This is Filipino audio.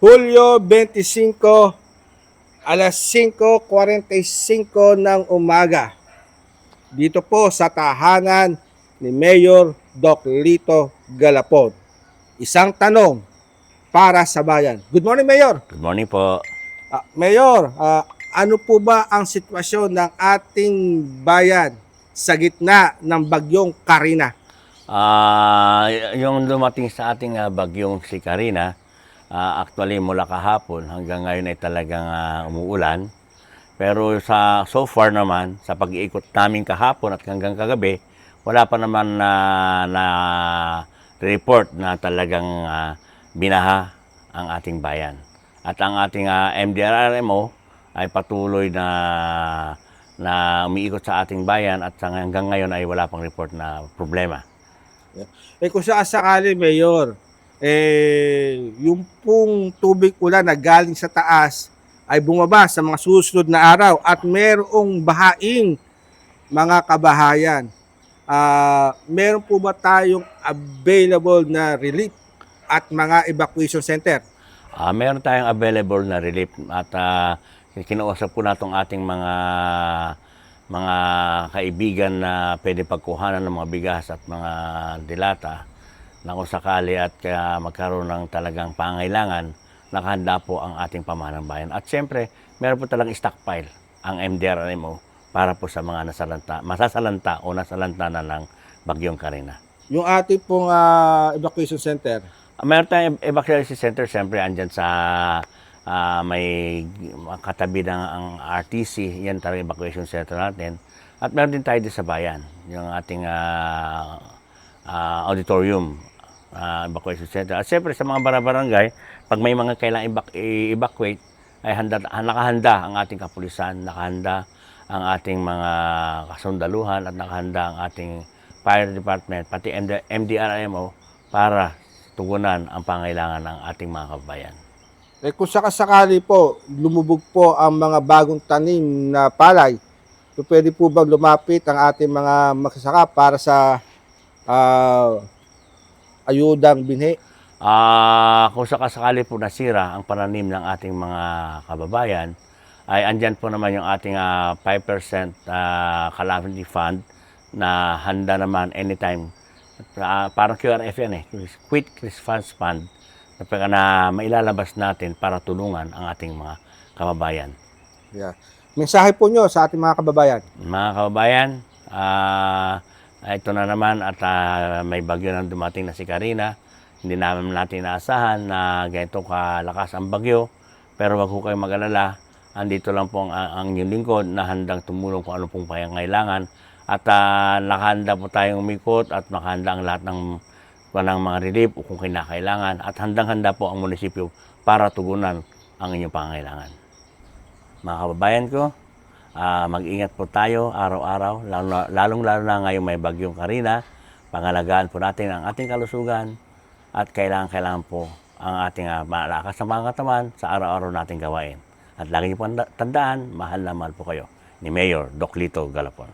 Hulyo 25, alas 5.45 ng umaga. Dito po sa tahanan ni Mayor Doc Lito Galapon. Isang tanong para sa bayan. Good morning, Mayor. Good morning po. Ah, Mayor, ah, ano po ba ang sitwasyon ng ating bayan sa gitna ng bagyong Karina? Y- yung dumating sa ating ah, bagyong si Karina, ah, actually mula kahapon hanggang ngayon ay talagang ah, umuulan. Pero sa so far naman, sa pag-iikot namin kahapon at hanggang kagabi, wala pa naman na, na report na talagang ah, binaha ang ating bayan. At ang ating ah, MDRRMO ay patuloy na na umiikot sa ating bayan at sa- hanggang ngayon ay wala pang report na problema. Eh kung saan sakali, Mayor, eh, yung pong tubig ulan na galing sa taas ay bumaba sa mga susunod na araw at merong bahaing mga kabahayan. Ah, meron po ba tayong available na relief at mga evacuation center? Ah, meron tayong available na relief at uh, kinuusap po natong ating mga mga kaibigan na pwede pagkuhanan ng mga bigas at mga dilata na kung sakali at kaya magkaroon ng talagang pangailangan, nakahanda po ang ating pamanang bayan. At siyempre, meron po talagang stockpile ang MDRMO para po sa mga nasalanta, masasalanta o nasalanta na ng bagyong Karina. Yung ating pong ah, evacuation center, Ah, Meron tayong evacuation center, siyempre, andyan sa ah, may katabi ng ang RTC, yan talaga evacuation center natin. At meron din tayo din sa bayan, yung ating ah, ah, auditorium ah, evacuation center. At siyempre, sa mga barabarangay, pag may mga kailangan evac- i-evacuate, ay handa, nakahanda ang ating kapulisan, nakahanda ang ating mga kasundaluhan at nakahanda ang ating fire department, pati MD- MDRMO para tugunan ang pangailangan ng ating mga kabayan. eh kung sakasakali po, lumubog po ang mga bagong tanim na palay, pwede po bang lumapit ang ating mga magsasaka para sa ah, ayudang binhi? Ah, kung sakasakali po nasira ang pananim ng ating mga kababayan, ay andyan po naman yung ating ah, 5% ah, calamity fund na handa naman anytime. Ah, parang QRF yan eh, Quick Response Fund na, na mailalabas natin para tulungan ang ating mga kababayan. Yeah. Mensahe po nyo sa ating mga kababayan. Mga kababayan, ah, ito na naman at ah, may bagyo na dumating na si Karina. Hindi naman natin naasahan na ganito kalakas ang bagyo. Pero wag ho kayong mag-alala. Andito lang po ang, ang inyong lingkod na handang tumulong kung ano pong pangangailangan. At ah, nakahanda po tayong umikot at nakahanda ang lahat ng walang mga relief o kung kinakailangan. At handang-handa po ang munisipyo para tugunan ang inyong pangangailangan. Mga kababayan ko, Ah, mag-ingat po tayo araw-araw, lalo- lalong-lalo na ngayong may bagyong Karina. Pangalagaan po natin ang ating kalusugan at kailangan-kailangan po ang ating uh, malakas na mga katawan sa araw-araw nating gawain. At lagi niyo po tanda- tandaan, mahal na mahal po kayo ni Mayor Doc Lito Galapon.